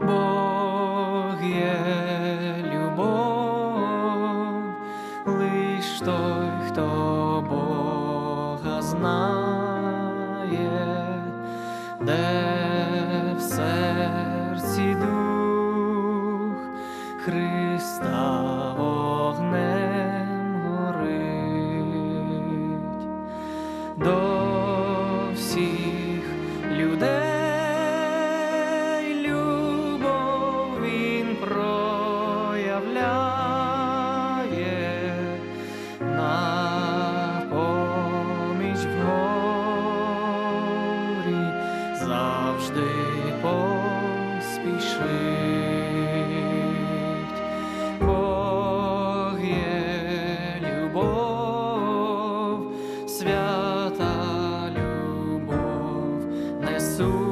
Бог є любов, лиш той, хто Бога знає, де в серці дух Христа. so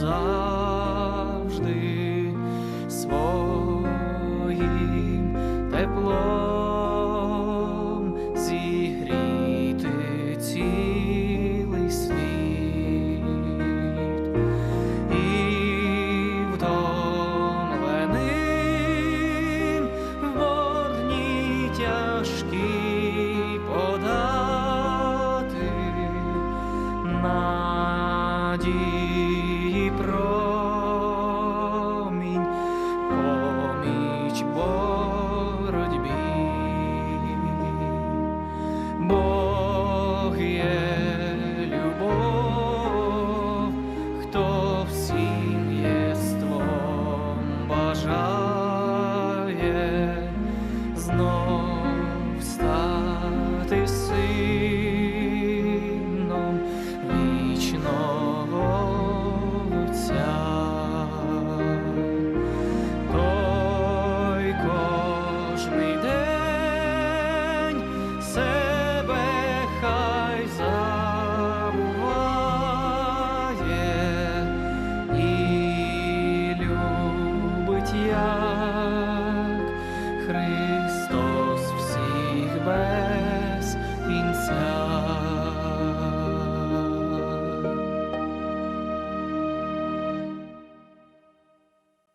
Завжди своїм теплом зігріти цілий світ і вдомленим в борні тяжкі подати надії.